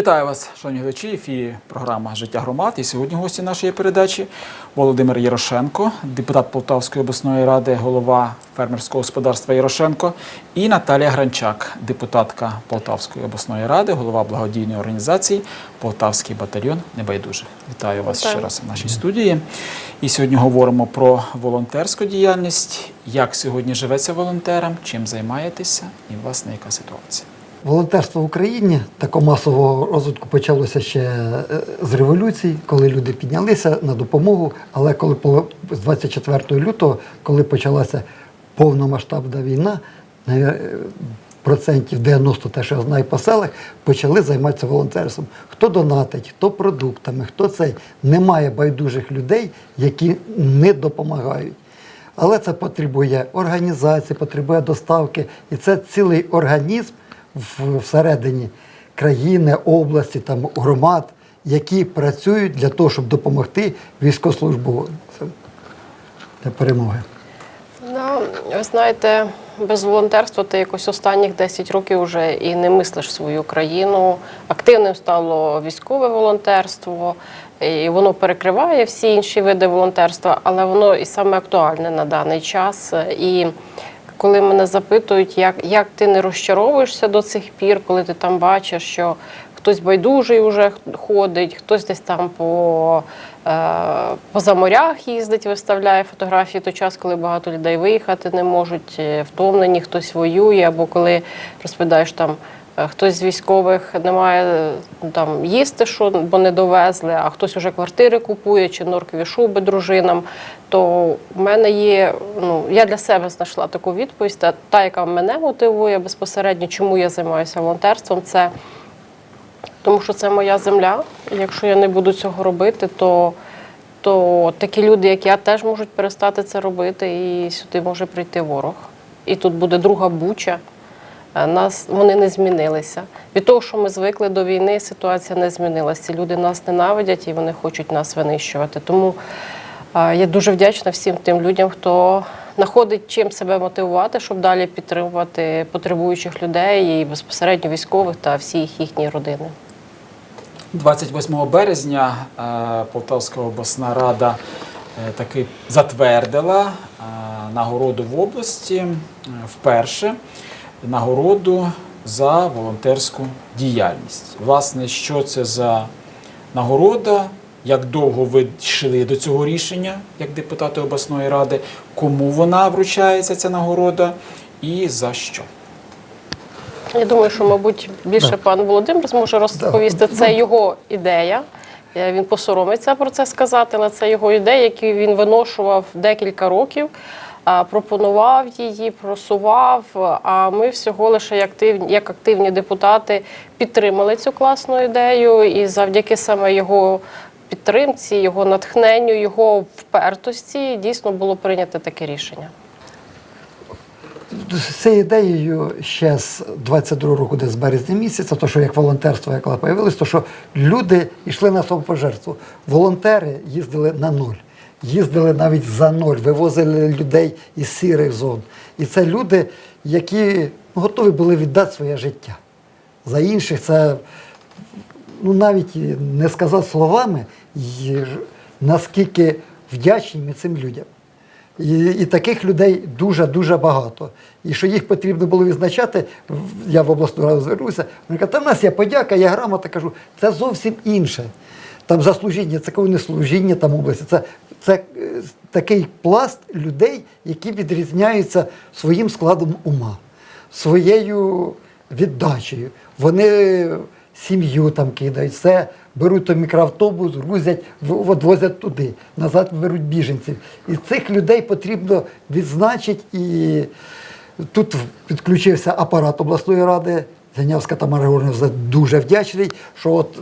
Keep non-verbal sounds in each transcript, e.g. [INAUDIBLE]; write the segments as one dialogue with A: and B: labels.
A: Вітаю вас, шановні глядачі. Ефірі програма Життя громад. І сьогодні гості нашої передачі Володимир Ярошенко, депутат Полтавської обласної ради, голова фермерського господарства Ярошенко, і Наталія Гранчак, депутатка Полтавської обласної ради, голова благодійної організації Полтавський батальйон Небайдужих. Вітаю вас
B: Вітаю.
A: ще раз в нашій студії. І сьогодні говоримо про волонтерську діяльність, як сьогодні живеться волонтерам, чим займаєтеся, і власне яка ситуація.
C: Волонтерство в Україні такого масового розвитку почалося ще е, з революції, коли люди піднялися на допомогу. Але коли з 24 лютого, коли почалася повномасштабна війна, е, процентів 90, те, що я знаю по селах, почали займатися волонтерством. Хто донатить, хто продуктами, хто цей. Немає байдужих людей, які не допомагають. Але це потребує організації, потребує доставки. І це цілий організм всередині країни, області, там, громад, які працюють для того, щоб допомогти військовослужбовцям для перемоги.
B: Ну, ви знаєте, без волонтерства ти якось останніх 10 років вже і не мислиш свою країну. Активним стало військове волонтерство, і воно перекриває всі інші види волонтерства, але воно і саме актуальне на даний час. І коли мене запитують, як, як ти не розчаровуєшся до цих пір, коли ти там бачиш, що хтось байдужий вже ходить, хтось десь там по, е, по заморях їздить, виставляє фотографії, той час, коли багато людей виїхати не можуть, е, втомлені, хтось воює, або коли розповідаєш там. Е, Хтось з військових не має е, там їсти, що бо не довезли, а хтось вже квартири купує чи норкові шуби дружинам. То в мене є, ну я для себе знайшла таку відповідь, та, та яка мене мотивує безпосередньо, чому я займаюся волонтерством, це тому що це моя земля. Якщо я не буду цього робити, то, то такі люди, як я, теж можуть перестати це робити, і сюди може прийти ворог. І тут буде друга буча. Е, Нас вони не змінилися. Від того, що ми звикли до війни, ситуація не змінилася. Люди нас ненавидять і вони хочуть нас винищувати. Тому е, я дуже вдячна всім тим людям, хто знаходить чим себе мотивувати, щоб далі підтримувати потребуючих людей і безпосередньо військових та всі їх їхні родини.
A: 28 березня е, Полтавська обласна рада таки затвердила нагороду в області вперше нагороду за волонтерську діяльність. Власне, що це за нагорода? Як довго ви йшли до цього рішення, як депутати обласної ради? Кому вона вручається ця нагорода і за що?
B: Я думаю, що, мабуть, більше
C: Да.
B: пан Володимир зможе розповісти. Це його ідея. Е, Він посоромиться про це сказати, але це його ідея, яку він виношував декілька років, пропонував її, просував. А ми всього лише як активні, як активні депутати підтримали цю класну ідею, і завдяки саме його підтримці, його натхненню, його впертості дійсно було прийнято таке рішення.
C: З цією ідеєю ще з 22 року, десь з березня місяця, то що як волонтерство, як появилось, то що люди йшли на самопожертву. Волонтери їздили на нуль, їздили навіть за ноль, вивозили людей із сірих зон. І це люди, які готові були віддати своє життя. За інших це ну навіть не сказати словами, наскільки вдячні ми цим людям. І, і таких людей дуже-дуже багато. І що їх потрібно було відзначати, в- я в обласну раду звернувся, вони кажуть, та в нас є подяка, є грамота, кажу, це зовсім інше. Там заслужіння, це коли не служіння там області. Це, це е, такий пласт людей, які відрізняються своїм складом ума, своєю віддачею. Вони сім'ю там кидають, все, беруть той мікроавтобус, грузять, відвозять туди, назад беруть біженців. І цих людей потрібно відзначити. І тут підключився апарат обласної ради. Зайнявська Тамара Георгіївна дуже вдячний, що от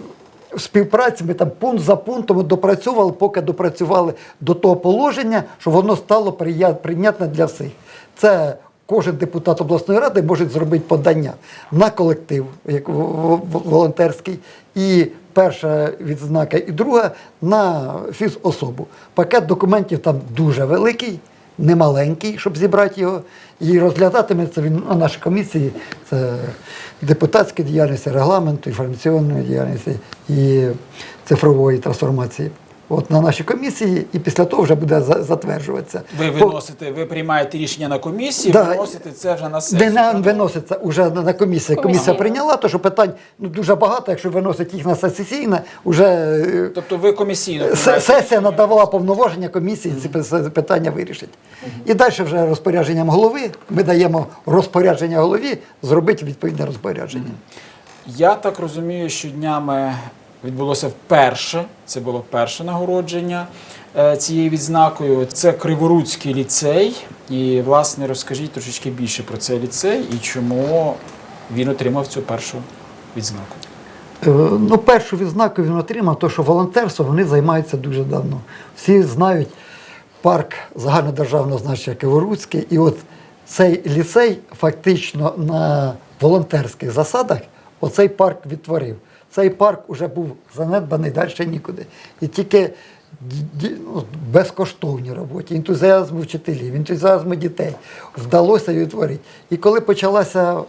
C: співпраці ми там пункт за пунктом допрацьовували, поки допрацювали до того положення, що воно стало прийнятне для всіх. Це кожен депутат обласної ради може зробити подання на колектив, як волонтерський, і перша відзнака, і друга на фізособу. Пакет документів там дуже великий. Немаленький, щоб зібрати його. І розглядатиметься він на нашій комісії. Це депутатські діяльність, регламенту, інформаційної діяльності і цифрової трансформації. От на нашій комісії, і після того вже буде за- затверджуватися.
A: Ви виносите, ви приймаєте рішення на комісії,
C: Да.
A: виносите це вже на
C: де
A: сесію.
C: не
A: правильно?
C: виноситься вже на на комісії. Комісія
B: Комісія.
C: прийняла, то що питань ну, дуже багато, якщо виносить їх на сесійне, вже е,
A: Тобто ви комісійно
C: Сесія надавала повноваження комісії ці пи- питання вирішить. І далі вже розпорядженням голови ми даємо розпорядження голові зробити відповідне розпорядження.
A: Я так розумію, що днями відбулося вперше. Це було перше нагородження е, цією відзнакою. Це Криворуцький ліцей. І, власне, розкажіть трошечки більше про цей ліцей і чому він отримав цю першу відзнаку.
C: Е, Ну, першу відзнаку він отримав, то що волонтерство вони займаються дуже давно. Всі знають парк загальнодержавного значення Киворуцький. І от цей ліцей фактично на волонтерських засадах оцей парк відтворив. Цей парк вже був занедбаний далі нікуди. І тільки ну, безкоштовній роботі, ентузіазму вчителів, ентузіазму дітей вдалося відтворити. І коли почалася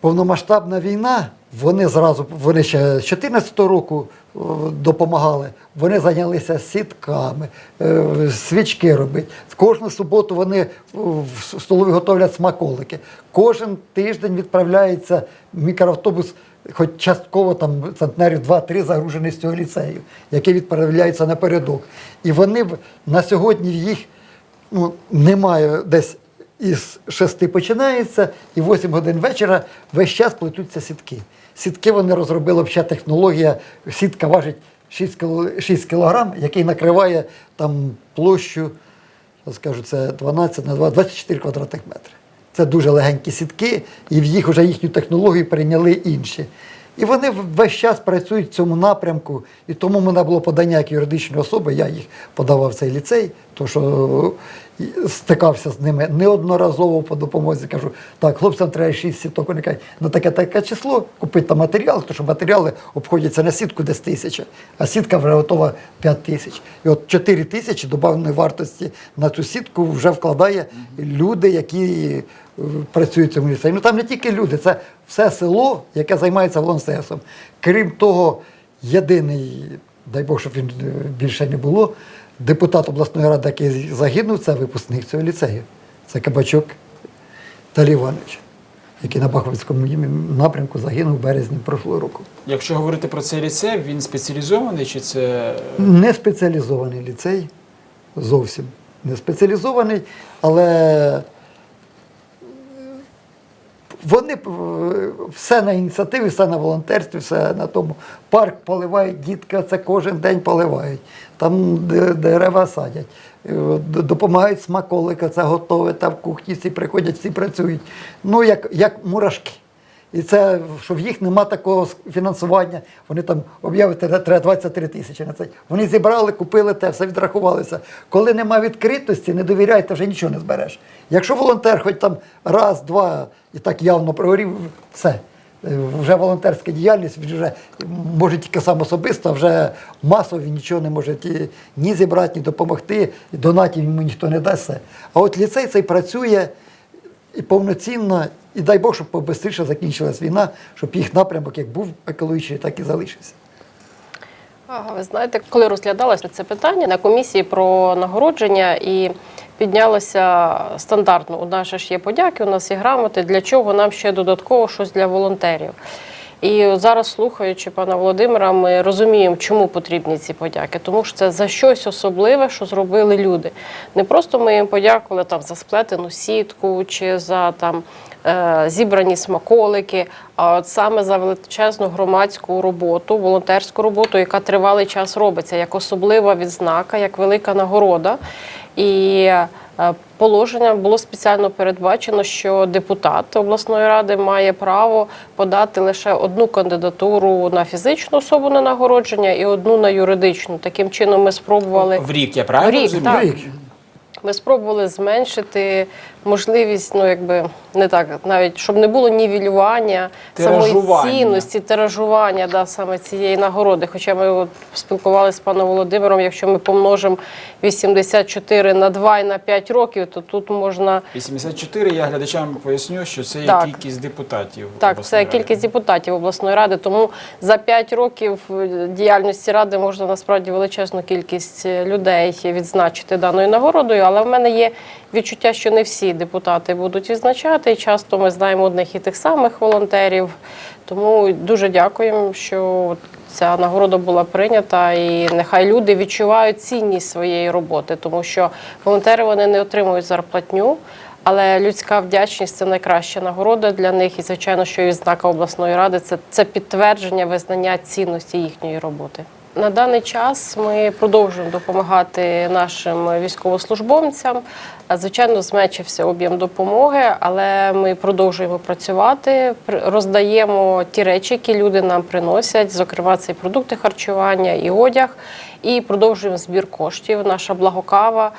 C: повномасштабна війна, вони зразу, вони ще з 2014 року е, допомагали, вони зайнялися сітками, е, свічки робити. Кожну суботу вони в столові готовлять смаколики. Кожен тиждень відправляється мікроавтобус, хоч частково там центнерів 2-3 загружений з цього ліцею, який відправляється напередок. І вони на сьогодні їх ну, немає десь із шести починається, і 8 годин вечора весь час плетуться сітки. Сітки вони розробили взагалі технологія. Сітка важить 6, 6 кілограм, який накриває там площу, скажу, це 12 на 2, 24 квадратних метри. Це дуже легенькі сітки, і в їх вже їхню технологію прийняли інші. І вони весь час працюють в цьому напрямку. І тому в мене було подання як юридичної особи, я їх подавав в цей ліцей, то що стикався з ними неодноразово по допомозі. Кажу, так, хлопцям треба 6 сіток. Вони кажуть, ну таке таке число, купити там матеріал, тому що матеріали обходяться на сітку десь тисяча, а сітка вже готова 5 тисяч. І от 4 тисячі доданої вартості на цю сітку вже вкладає люди, які е, працюють в цьому ліцеї. Ну там не тільки люди, це все село, яке займається волонтерством. Крім того, єдиний, дай Бог, щоб він е, більше не було, депутат обласної ради, який загинув, це випускник цього ліцею. Це Кабачок Талій Іванович, який на Бахмутському напрямку загинув в березні прошлого року.
A: Якщо говорити про цей ліцей, він спеціалізований чи це
C: Не спеціалізований ліцей, зовсім не спеціалізований, але вони е, все на ініціативі, все на волонтерстві, все на тому. Парк поливають, дітки це кожен день поливають. Там дерева садять, е, допомагають смаколика, це готове, там в кухні всі приходять, всі працюють. Ну, як, як мурашки. І це, що в їх нема такого фінансування. Вони там об'явити треба 23 тисячі на це. Вони зібрали, купили те, все відрахувалися. Коли нема відкритості, не довіряйте, вже нічого не збереш. Якщо волонтер хоч там раз, два і так явно прогорів, все. Вже волонтерська діяльність, він вже може тільки сам особисто, вже масово він нічого не може ні зібрати, ні допомогти, донатів йому ніхто не дасть. А от ліцей цей працює і повноцінно, і дай Бог, щоб побистріше закінчилась війна, щоб їх напрямок як був екологічний, так і залишився.
B: Ви знаєте, коли розглядалося це питання на комісії про нагородження і піднялося стандартно. У нас ж є подяки, у нас є грамоти. Для чого нам ще додатково щось для волонтерів? І зараз, слухаючи пана Володимира, ми розуміємо, чому потрібні ці подяки. Тому що це за щось особливе, що зробили люди. Не просто ми їм подякували там за сплетену сітку чи за там е, зібрані смаколики, а от саме за величезну громадську роботу, волонтерську роботу, яка тривалий час робиться, як особлива відзнака, як велика нагорода. І положення положенням було спеціально передбачено, що депутат обласної ради має право подати лише одну кандидатуру на фізичну особу на нагородження і одну на юридичну. Таким чином ми спробували
A: в рік, я правильно
B: В рік, так.
C: Рік.
B: ми спробували зменшити можливість, ну якби не так, навіть щоб не було нівелювання самої цінності, тиражування да, саме цієї нагороди. Хоча ми от спілкувалися з паном Володимиром, якщо ми помножимо 84 на 2 і на 5 років, то тут можна
A: 84, я глядачам поясню, що це є
B: Так.
A: кількість депутатів.
B: Так, це
A: ради.
B: кількість депутатів обласної ради. Тому за 5 років е, діяльності ради можна насправді величезну кількість е, людей відзначити даною нагородою. Але в мене є відчуття, що не всі депутати будуть відзначати. І часто ми знаємо одних і тих самих волонтерів. Тому дуже дякуємо, що ця нагорода була прийнята, і нехай люди відчувають цінність своєї роботи, тому що волонтери вони не отримують зарплатню. Але людська вдячність це найкраща нагорода для них. І звичайно, що і відзнака обласної ради це, це підтвердження визнання цінності їхньої роботи. На даний час ми продовжуємо допомагати нашим військовослужбовцям. Звичайно, зменшився об'єм допомоги, але ми продовжуємо працювати, пр- роздаємо ті речі, які люди нам приносять, зокрема, це і продукти харчування, і одяг, і продовжуємо збір коштів. Наша благокава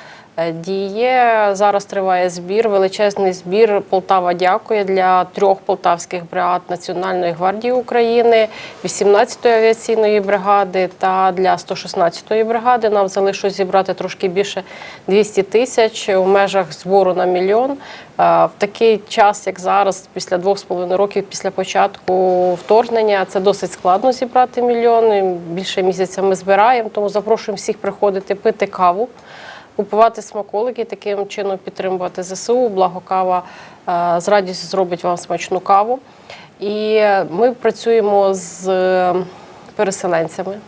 B: діє. Зараз триває збір, величезний збір. Полтава дякує для трьох полтавських бригад Національної гвардії України, 18-ї авіаційної бригади та для 116-ї бригади. Нам залишилось зібрати трошки більше 200 тисяч у межах збору на мільйон. Е, В такий час, як зараз, після двох з половиною років після початку вторгнення, це досить складно зібрати мільйон. Більше місяця ми збираємо, тому запрошуємо всіх приходити пити каву купувати смаколики, таким чином підтримувати ЗСУ. Благо кава е, з радістю зробить вам смачну каву. І ми працюємо з переселенцями.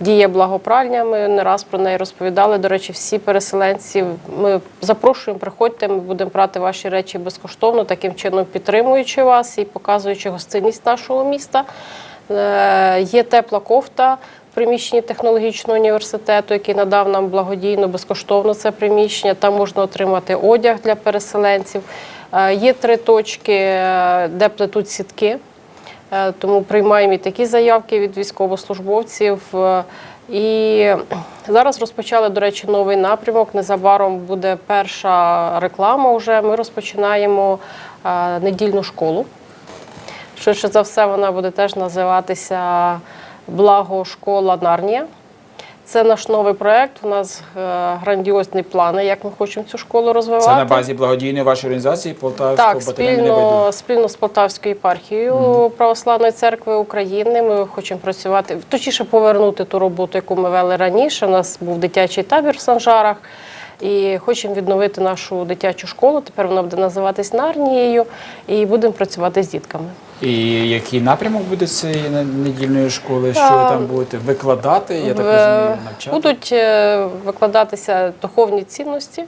B: Діє благопральня, ми не раз про неї розповідали. До речі, всі переселенці ми запрошуємо, приходьте, ми будемо брати ваші речі безкоштовно, таким чином підтримуючи вас і показуючи гостинність нашого міста. Е, Є тепла кофта приміщенні технологічного університету, який надав нам благодійно, безкоштовно це приміщення. Там можна отримати одяг для переселенців. Е, Є три точки, е, де плетуть сітки. Е, Тому приймаємо і такі заявки від військовослужбовців. І зараз розпочали, до речі, новий напрямок. Незабаром буде перша реклама. Вже ми розпочинаємо недільну школу. Швидше за все, вона буде теж називатися Благо школа Нарнія. Це наш новий проект. У нас е, грандіозні плани, як ми хочемо цю школу розвивати.
A: Це на базі благодійної вашої організації Полтавського
B: Так, спільно, спільно з Полтавською єпархією Православної церкви України. Ми хочемо працювати, точніше повернути ту роботу, яку ми вели раніше. У нас був дитячий табір в Санжарах. І хочемо відновити нашу дитячу школу. Тепер вона буде називатись Нарнією, і будемо працювати з дітками.
A: І який напрямок буде цієї недільної школи? Що ви там будете викладати? Я так розумію, навчати?
B: Будуть е, викладатися духовні цінності,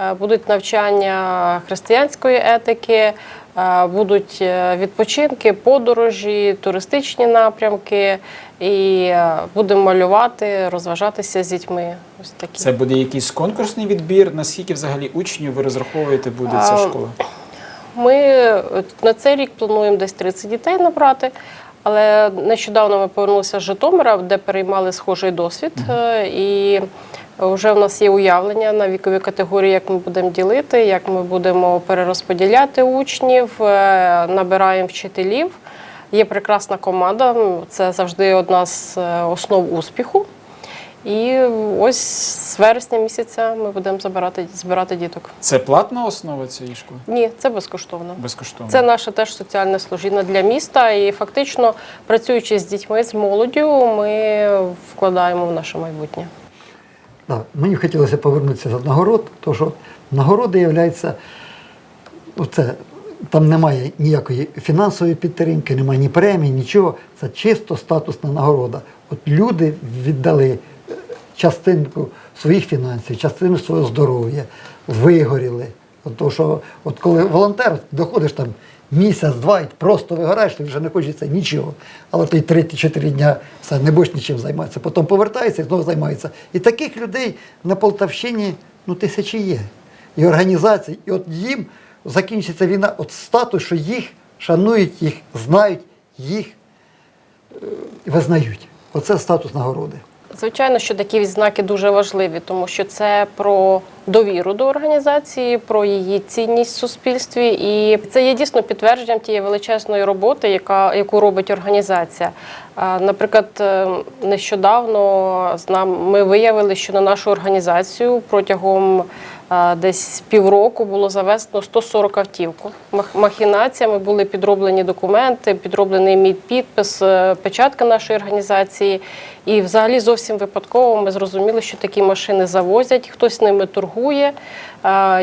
B: е, будуть навчання християнської етики, е, будуть відпочинки, подорожі, туристичні напрямки, і будемо малювати, розважатися з дітьми. Ось такі.
A: Це буде якийсь конкурсний відбір? Наскільки взагалі учнів ви розраховуєте буде ця школа?
B: Ми е, на цей рік плануємо десь 30 дітей набрати. Але нещодавно ми повернулися з Житомира, де переймали схожий досвід. Е, І вже в нас є уявлення на вікові категорії, як ми будемо ділити, як ми будемо перерозподіляти учнів, е, набираємо вчителів. Є прекрасна команда, це завжди одна з основ успіху. І ось з вересня місяця ми будемо забирати, збирати діток.
A: Це платна основа цієї школи?
B: Ні, це безкоштовно.
A: Безкоштовно.
B: Це наше теж соціальне служіння для міста. І фактично, працюючи з дітьми, з молоддю, ми вкладаємо в наше майбутнє.
C: Да, мені хотілося повернутися до нагород, тому що нагороди являються, ну, це, там немає ніякої фінансової підтримки, немає ні премії, нічого. Це чисто статусна нагорода. От люди віддали частинку своїх фінансів, частину свого здоров'я, вигоріли. От, то, що, от коли волонтер доходиш там місяць-два і просто вигораєш, тобі вже не хочеться нічого. Але ти три-чотири дня все, не будеш нічим займатися. Потім повертається і знову займається. І таких людей на Полтавщині ну, тисячі є. І організацій, і от їм закінчиться війна, от статус, що їх шанують, їх знають, їх е, визнають. Оце статус нагороди.
B: Звичайно, що такі відзнаки дуже важливі, тому що це про довіру до організації, про її цінність в суспільстві. І це є дійсно підтвердженням тієї величезної роботи, яка, яку робить організація. Наприклад, е, нещодавно з ми виявили, що на нашу організацію протягом десь півроку було завезено 140 автівку. Мах- Махінаціями були підроблені документи, підроблений мій підпис, е, печатка нашої організації. І взагалі зовсім випадково ми зрозуміли, що такі машини завозять, хтось ними торгує.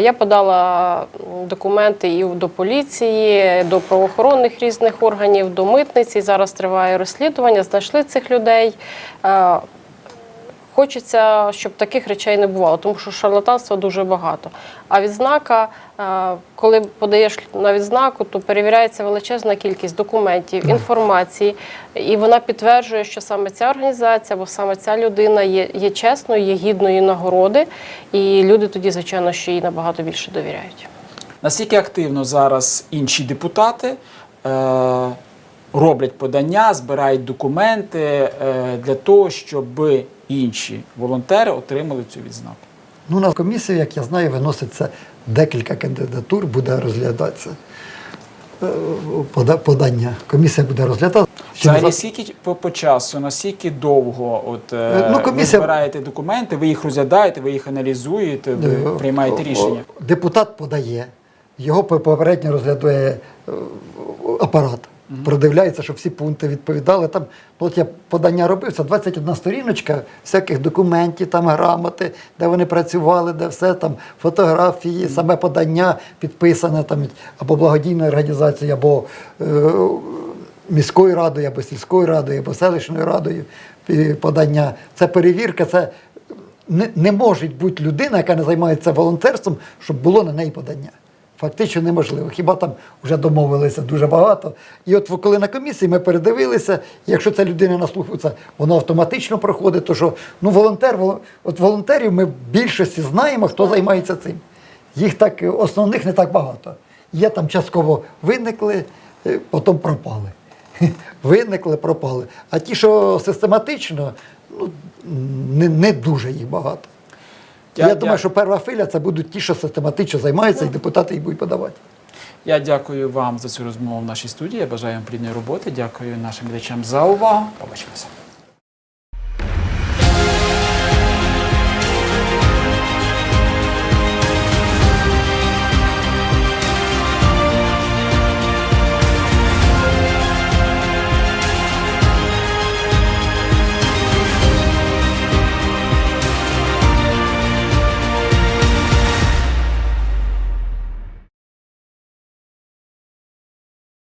B: Я подала документи і до поліції, до правоохоронних різних органів, до митниці. Зараз триває розслідування, знайшли цих людей. Хочеться, щоб таких речей не бувало, тому що шарлатанства дуже багато. А відзнака, е, коли подаєш на відзнаку, то перевіряється величезна кількість документів, інформації, і вона підтверджує, що саме ця організація або саме ця людина є, є чесною, є гідною нагороди, і люди тоді, звичайно, що їй набагато більше довіряють.
A: Наскільки активно зараз інші депутати е, роблять подання, збирають документи е, для того, щоб інші волонтери отримали цю відзнаку?
C: Ну, на комісію, як я знаю, виноситься декілька кандидатур, буде розглядатися е, подання. Комісія буде розглядати.
A: Взагалі,
C: За-
A: скільки по, по часу, наскільки довго от, е,
C: Е, ну,
A: ви збираєте документи, ви їх розглядаєте, ви їх аналізуєте, ви приймаєте рішення?
C: Депутат подає, його попередньо розглядає е, апарат. Продивляється, щоб всі пункти відповідали. Там, ну, от я подання робив, це 21 сторіночка всяких документів, там грамоти, де вони працювали, де все там фотографії, саме подання підписане там або благодійною організацією, або е, міською радою, або сільською радою, або селищною радою подання. Це перевірка, це не, не може бути людина, яка не займається волонтерством, щоб було на неї подання. Фактично неможливо. Хіба там вже домовилися дуже багато. І от коли на комісії ми передивилися, якщо ця людина на слуху, це воно автоматично проходить, то що ну волонтер, от волонтерів ми в більшості знаємо, хто займається цим. Їх так основних не так багато. Є там частково виникли, е, потім пропали. [LAUGHS] Виникли, пропали. А ті, що систематично, ну, не, не дуже їх багато.
A: Я-
C: Я, думаю, що перша филя це будуть ті, що систематично займаються, і депутати їх будуть подавати.
A: Я дякую вам за цю розмову в нашій студії. Я бажаю вам плідної роботи. Дякую нашим глядачам за увагу. Побачимося.